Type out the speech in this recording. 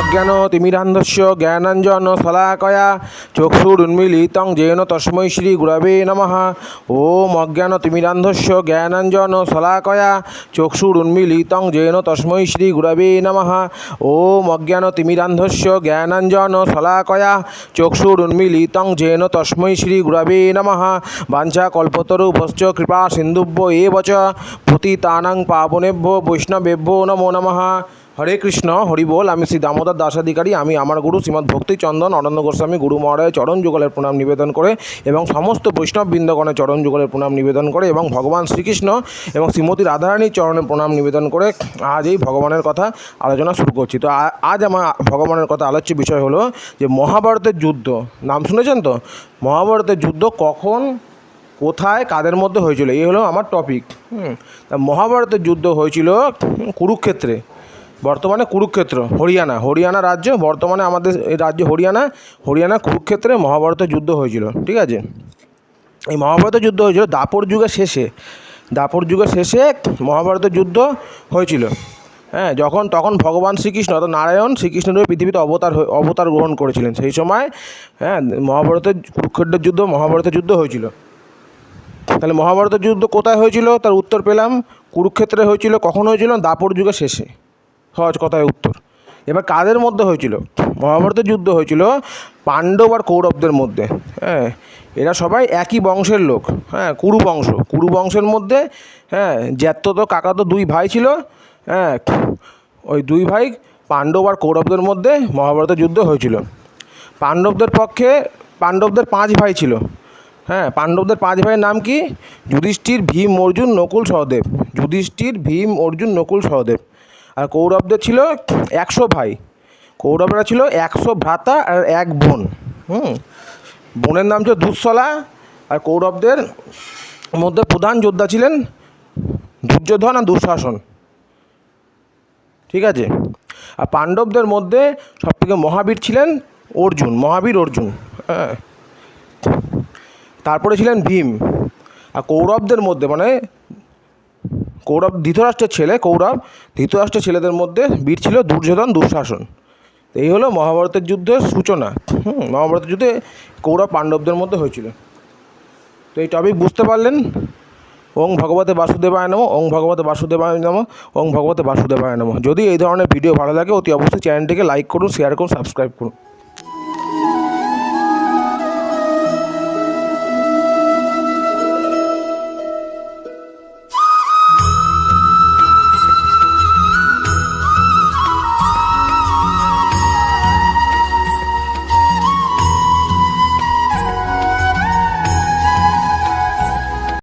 অজ্ঞান তিমিরান্ধস্য, জ্ঞানাঞ্জন শলাকয়া, চক্ষুরুন্মিলিতং জেন তস্মৈ শ্রী গুরবে নম। ওম অজ্ঞান তিমিরান্ধস্য, জ্ঞানাঞ্জন শলাকয়া, চক্ষুরুন্মিলিতং জেন তস্মৈ শ্রী গুরবে নম। ওম অজ্ঞান তিমিরান্ধস্য, জ্ঞানাঞ্জন শলাকয়া, চক্ষুরুন্মিলিতং জেন তস্মৈ শ্রী গুরবে নম। বাঞ্ছা কল্পতরুভশ্চ কৃপা সিন্ধুভ্য এ বচ পতিতানাং পাবনেভ্য বৈষ্ণবেভ্যো নমো নমঃ। হরে কৃষ্ণ, হরি বল, আমি শ্রী দামোদর দাসাধিকারী, আমি আমার গুরু শ্রীমৎ ভক্তি চন্দন অনন্ত গোস্বামী, গুরু মহারায় চরণ যুগলের প্রণাম নিবেদন করে এবং সমস্ত বৈষ্ণব বৃন্দগণের চরণ যুগলের প্রণাম নিবেদন করে এবং ভগবান শ্রীকৃষ্ণ এবং শ্রীমতী রাধারানীর চরণের প্রণাম নিবেদন করে আজ এই ভগবানের কথা আলোচনা শুরু করছি। তো আজ আমার ভগবানের কথা আলোচ্য বিষয় হলো যে মহাভারতের যুদ্ধ। নাম শুনেছেন তো? মহাভারতের যুদ্ধ কখন, কোথায়, কাদের মধ্যে হয়েছিল? এই হলো আমার টপিক হুম, তা মহাভারতের যুদ্ধ হয়েছিল কুরুক্ষেত্রে। বর্তমানে কুরুক্ষেত্র, হরিয়ানা। হরিয়ানা রাজ্য, বর্তমানে আমাদের এই রাজ্য হরিয়ানা। হরিয়ানা কুরুক্ষেত্রে মহাভারতের যুদ্ধ হয়েছিল, ঠিক আছে? এই মহাভারতের যুদ্ধ হয়েছিল দাপর যুগের শেষে। দাপর যুগের শেষে মহাভারতের যুদ্ধ হয়েছিল। হ্যাঁ যখন, তখন ভগবান শ্রীকৃষ্ণ অর্থাৎ নারায়ণ শ্রীকৃষ্ণদেব পৃথিবীতে অবতার অবতার গ্রহণ করেছিলেন। সেই সময় হ্যাঁ মহাভারতের কুরুক্ষেত্রের যুদ্ধ মহাভারতের যুদ্ধ হয়েছিল। তাহলে মহাভারতের যুদ্ধ কোথায় হয়েছিল? তার উত্তর পেলাম। কুরুক্ষেত্রে হয়েছিল, কখন হয়েছিল? দাপর যুগের শেষে। সহজ কথায় উত্তর। এবার কাদের মধ্যে হয়েছিল? মহাভারতের যুদ্ধ হয়েছিল পাণ্ডব আর কৌরবদের মধ্যে। হ্যাঁ এরা সবাই একই বংশের লোক। হ্যাঁ কুরু বংশ কুরু বংশের মধ্যে হ্যাঁ জ্যাত্ত তো কাকা তো দুই ভাই ছিল। হ্যাঁ ওই দুই ভাই পাণ্ডব আর কৌরবদের মধ্যে মহাভারতের যুদ্ধ হয়েছিল। পাণ্ডবদের পক্ষে পাণ্ডবদের পাঁচ ভাই ছিল। হ্যাঁ পাণ্ডবদের পাঁচ ভাইয়ের নাম কি? যুধিষ্ঠির, ভীম, অর্জুন, নকুল, সহদেব। যুধিষ্ঠির, ভীম, অর্জুন, নকুল, সহদেব। আর কৌরবদের ছিল একশো ভাই। কৌরবরা ছিল একশো ভ্রাতা আর এক বোন। হুম? বোনের নাম ছিল দুঃসলা আর কৌরবদের মধ্যে প্রধান যোদ্ধা ছিলেন দুর্যোধন আর দুঃশাসন। ঠিক আছে? আর পাণ্ডবদের মধ্যে সবথেকে মহাবীর ছিলেন অর্জুন, মহাবীর অর্জুন। হ্যাঁ। তারপরে ছিলেন ভীম। আর কৌরবদের মধ্যে মানে কৌরব ধৃতরাষ্ট্রের ছেলে, কৌরব ধৃতরাষ্ট্রের ছেলেদের মধ্যে বীর ছিল দুর্যোধন দুঃশাসন। এই হলো মহাভারতের যুদ্ধের সূচনা। হুম, মহাভারতের যুদ্ধে কৌরব পাণ্ডবদের মধ্যে হয়েছিল। তো এই টপিক বুঝতে পারলেন? ওং ভগবতে বাসুদেবায় নম, ওং ভগবতে বাসুদেবায় নম, ওং ভগবতে বাসুদেবায় নম। যদি এই ধরনের ভিডিও ভালো লাগে, অতি অবশ্যই চ্যানেলটিকে লাইক করুন, শেয়ার করুন, সাবস্ক্রাইব করুন।